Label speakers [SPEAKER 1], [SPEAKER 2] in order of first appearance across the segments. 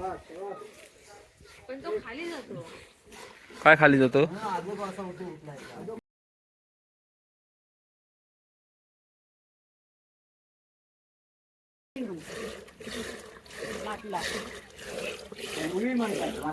[SPEAKER 1] पण तो खाली जातो
[SPEAKER 2] काय खाली जातो?
[SPEAKER 1] जीवाच्या काढायला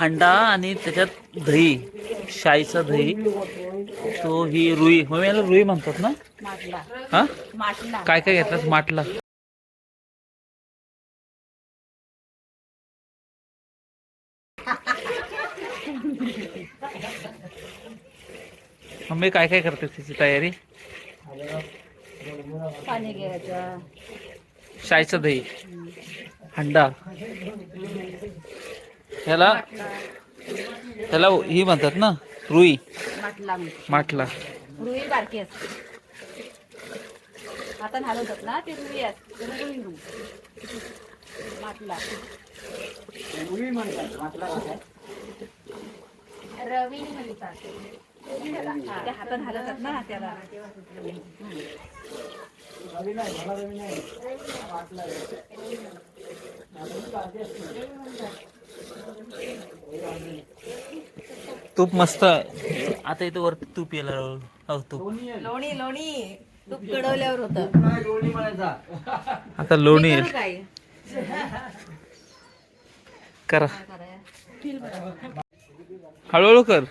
[SPEAKER 2] हंडा आणि त्याच्यात दही शाईचं दही. तो ही रुई मग याला रुई म्हणतात ना? हा? काय काय घेतलं माटला. मम्मी काय काय करते त्याची तयारी?
[SPEAKER 1] पाणी घ्यायचं.
[SPEAKER 2] शाईचं दही हंडा. ह्याला ह्याला ही म्हणतात ना रुई.
[SPEAKER 1] माटला
[SPEAKER 2] माटला
[SPEAKER 1] रुई बारकी असते. हाताने हलवतात ना ते रुई असते रुई माटला रवी म्हणतात ते हाताने हलवतात ना त्याला
[SPEAKER 2] तूप मस्त आता इथं वरती तूप यायला हो तूप.
[SPEAKER 1] लोणी लोणी. तूप कडवल्यावर होत.
[SPEAKER 2] आता लोणी
[SPEAKER 1] काय?
[SPEAKER 2] करा. हळूहळू कर.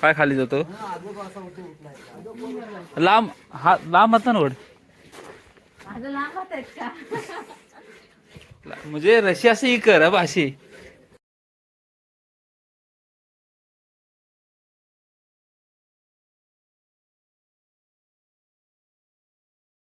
[SPEAKER 2] काय खाली जातो? लांब हा लांब हात ना
[SPEAKER 1] का?
[SPEAKER 2] म्हणजे रशी अशी ही कर अशी.